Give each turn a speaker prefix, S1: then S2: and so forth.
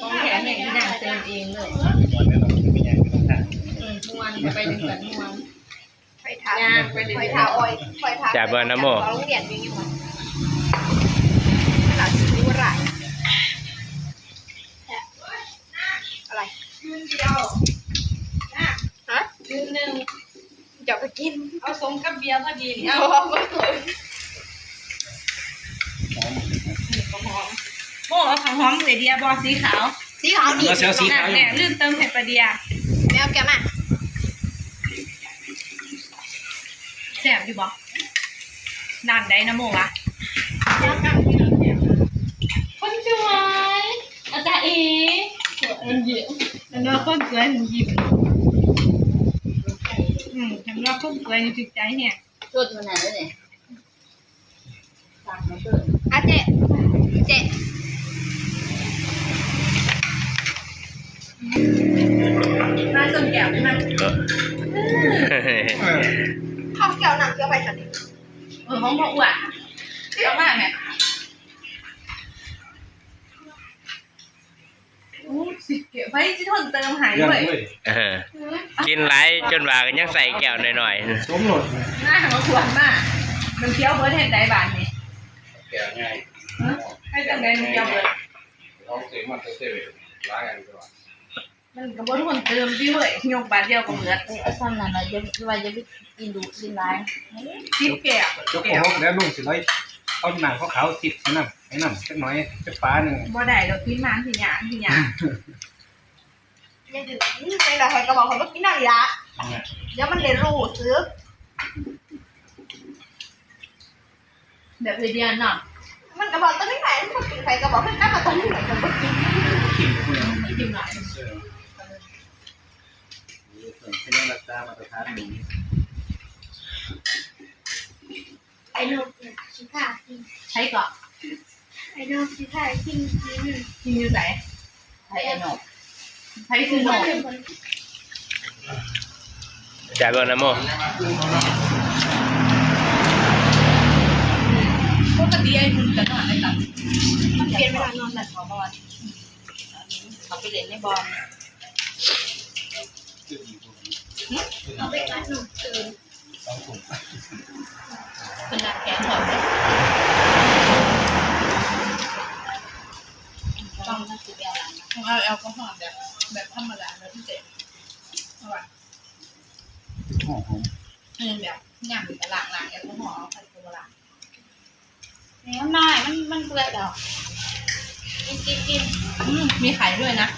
S1: ของแถมเนี่ยอีนางเติมเองเลย
S2: วันนี้เราไม่ยังไม่ต้องทาน
S1: อืมม่วนไปถึงกันม่วน
S3: ไฟท้า
S1: ย่างไปเรื่
S3: ไฟ
S1: อย
S3: ท้าอ้อยไฟท้า
S4: จ่ายเบอร์นะโม
S3: เราโรงเรียนมีอยู่มั้ยหลักสิวไรอะไร
S1: ยืนเดียว
S3: ฮะ
S1: ยืนหนึ่ง
S3: เดี๋ยวไปกิน
S1: เอาสมกับเบียร์พอดีนี่
S3: เอา
S1: เอา
S3: เอาไปเลย
S2: หอม
S1: ข้าวหอม โม่เอาข้าวหอมเลยเดียบอสีขาว
S3: สีขาวดี
S1: นั่นแหละลืมเติมเห็ดปลาเดีย
S3: แมวแกมา
S1: แซ่บอยู่บ่นานได้นะโมวะคนสวยอาจารย์เอ๋มันเยอะมันว่าคนสวยมันยิ้มอืมฉันว่าคนสวยนี่จิตใจแฮะ
S5: จุดมันไหนแล้วเนี่ยตักมาเปิด
S3: อะเจ๊เจ๊
S1: มาส่งแก้วได้ไหม
S3: ข้าวแก้วน้ำเกลือไปสันนิษ
S1: เออห้องพ่ออ้วนเอามาแม่โอ้สิเก็บไว้ที่ทนเติมหายด้วย
S4: กินไรจนว่ากันยังใส่แก้วหน่อย
S2: สมรส
S1: หน้ามาควรมากมันเคี้ยวเบิร์ดเห็นได้บานนี่
S2: แก่ง่าย
S1: ให้จังได้มันเคี้ยวเบิร์ด
S2: ลองเสียงมันเสียร้ายกันดีกว่า
S1: มันก็บ่ทุกคนเติมที่เว้ยยกบาทเดียวก็เบิร์ด
S5: เอาซ้ำนั่นนะจะว่าจะไปกินดูกินร้าย
S1: คิดแก้ว
S2: จก
S1: แก้ว
S2: โคกแล้วลุงสิร้อยเอาหนังขาวๆติดไอ้นั่นไอ้นั่นสักหน่อยจะฟ้าหนึ่ง
S1: บ่ได้ดอกกินมันสิหยางสิหยาง
S3: ยังดื่มในแต่ใครก็บอกเขาว่ากินน้ำยาเดี๋ยวมันเรียนรู้ซื้อ
S1: แบบเดียวเนาะ
S3: มันก็บอกตอนนี้ไหนมันกินใครก็บอกให้ตั้งมาตอนนี้ไหนจะไม่กิน
S2: ขิงคุณเอา
S1: ไม่กินหน่อย
S2: เป็นยัง รักษามาตรฐานหนึ่ง
S3: ไอ้ลูกชิค่ากิน
S1: ใช้ก่อน
S3: ไอ้ลูกชิค่ากินกิน
S1: กินอยู่ไหน
S5: ไทยไอ้หนก
S1: ใช้คือหนม
S4: ๆจ่ายเบอร์นะโม
S1: ปกติไอ้คุณจะนอนได้กับ
S3: มันเปลี่ยนเวลานอนแบบ
S5: เขาบอลเขาไปเล่นในบอล
S3: เอาไปกันนมตื่น
S2: ต้องถูก
S5: เป็นนักแข่งหมต้องนักสิบเอ็ดล้านนะ
S1: ของเราแอลกอฮอล์แบบแบบธรรมดาแบบพิเศษอาไว้
S2: หอมหอม
S1: เออแบบย่งหรือหลางหลางแอลกอฮอล์เอาไปโบราณ
S5: เนี่ยมันน้อยมันมันเกลือดอกกินกินกิน
S1: มีไข่ด้วยนะ